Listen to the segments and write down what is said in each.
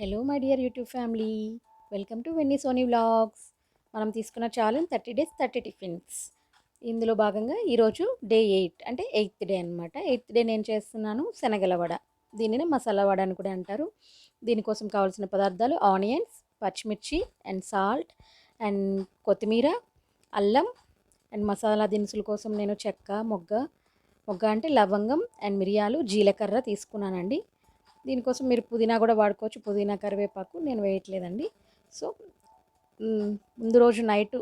Hello my dear YouTube family. Welcome to వెన్నీ Sony vlogs. మనం తీసుకున్న challenge thirty days thirty tiffins. ఇందులో భాగంగా ఈరోజు డే ఎయిట్ అంటే ఎయిత్ డే అనమాట ఎయిత్ డే నేను చేస్తున్నాను శనగల వడ. దీనిని మసాలా వడ అని కూడా అంటారు. దీనికోసం కావాల్సిన పదార్థాలు ఆనియన్స్ పచ్చిమిర్చి అండ్ సాల్ట్ అండ్ కొత్తిమీర అల్లం అండ్ మసాలా దినుసుల కోసం నేను చెక్క మొగ్గ మొగ్గ అంటే లవంగం అండ్ మిరియాలు జీలకర్ర తీసుకున్నానండి. దీనికోసం మీరు పుదీనా కూడా వాడుకోవచ్చు. పుదీనా కరివేపాకు నేను వేయట్లేదండి. సో ముందు రోజు నైట్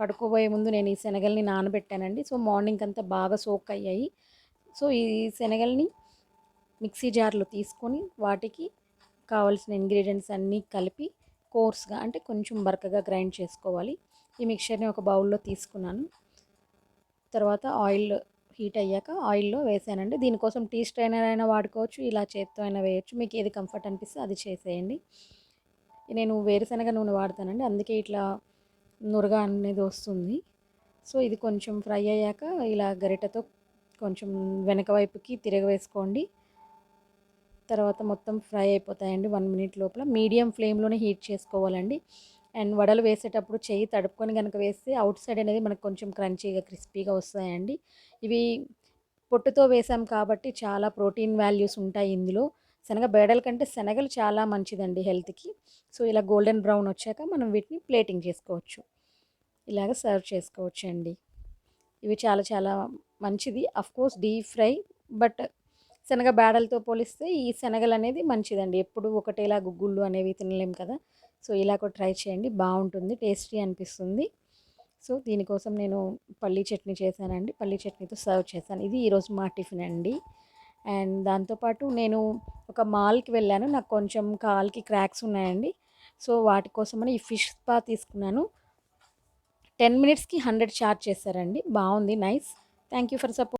పడుకోబోయే ముందు నేను ఈ శనగల్ని నానబెట్టానండి. సో మార్నింగ్ అంతా బాగా సోక్ అయ్యాయి. సో ఈ శనగల్ని మిక్సీ జార్లో తీసుకొని వాటికి కావాల్సిన ఇంగ్రీడియంట్స్ అన్నీ కలిపి కోర్స్గా అంటే కొంచెం బరకగా గ్రైండ్ చేసుకోవాలి. ఈ మిక్చర్ని ఒక బౌల్లో తీసుకున్నాను. తర్వాత ఆయిల్ హీట్ అయ్యాక ఆయిల్లో వేసానండి. దీనికోసం టీ స్ట్రైనర్ అయినా వాడుకోవచ్చు ఇలా చేత్తో అయినా వేయచ్చు. మీకు ఏది కంఫర్ట్ అనిపిస్తే అది చేసేయండి. నేను వేరుశనగ నూనె వాడతానండి. అందుకే ఇట్లా నురగ అనేది వస్తుంది. సో ఇది కొంచెం ఫ్రై అయ్యాక ఇలా గరిటతో కొంచెం వెనక వైపుకి తిరగవేసుకోండి తర్వాత మొత్తం ఫ్రై అయిపోతాయండి వన్ మినిట్ లోపల. మీడియం ఫ్లేమ్లోనే హీట్ చేసుకోవాలండి. అండ్ వడలు వేసేటప్పుడు చేయి తడుపుకొని కనుక వేస్తే అవుట్ సైడ్ అనేది మనకు కొంచెం క్రంచీగా క్రిస్పీగా వస్తాయండి. ఇవి పొట్టుతో వేసాం కాబట్టి చాలా ప్రోటీన్ వాల్యూస్ ఉంటాయి ఇందులో. శనగ బేడల కంటే శనగలు చాలా మంచిదండి హెల్త్కి. సో ఇలా గోల్డెన్ బ్రౌన్ వచ్చాక మనం వీటిని ప్లేటింగ్ చేసుకోవచ్చు. ఇలాగ సర్వ్ చేసుకోవచ్చు అండి ఇవి చాలా చాలా మంచిది. కోర్స్ డీప్ ఫ్రై బట్ శనగ బేడలతో పోలిస్తే ఈ శనగలు అనేది మంచిదండి. ఎప్పుడు ఒకటేలా గుగ్గుళ్ళు అనేవి తినలేం కదా. సో ఇలా కూడా ట్రై చేయండి. బాగుంటుంది. టేస్టీ అనిపిస్తుంది. సో దీనికోసం నేను పల్లీ చట్నీ చేశానండి. పల్లీ చట్నీతో సర్వ్ చేశాను. ఇది ఈరోజు మా టిఫిన్ అండి. అండ్ దాంతోపాటు నేను ఒక మాల్కి వెళ్ళాను. నాకు కొంచెం కాల్కి క్రాక్స్ ఉన్నాయండి. సో వాటి కోసమని ఈ ఫిష్ స్పా తీసుకున్నాను. టెన్ మినిట్స్కి హండ్రెడ్ చార్జ్ చేశారండి. బాగుంది. Nice. Thank you for support.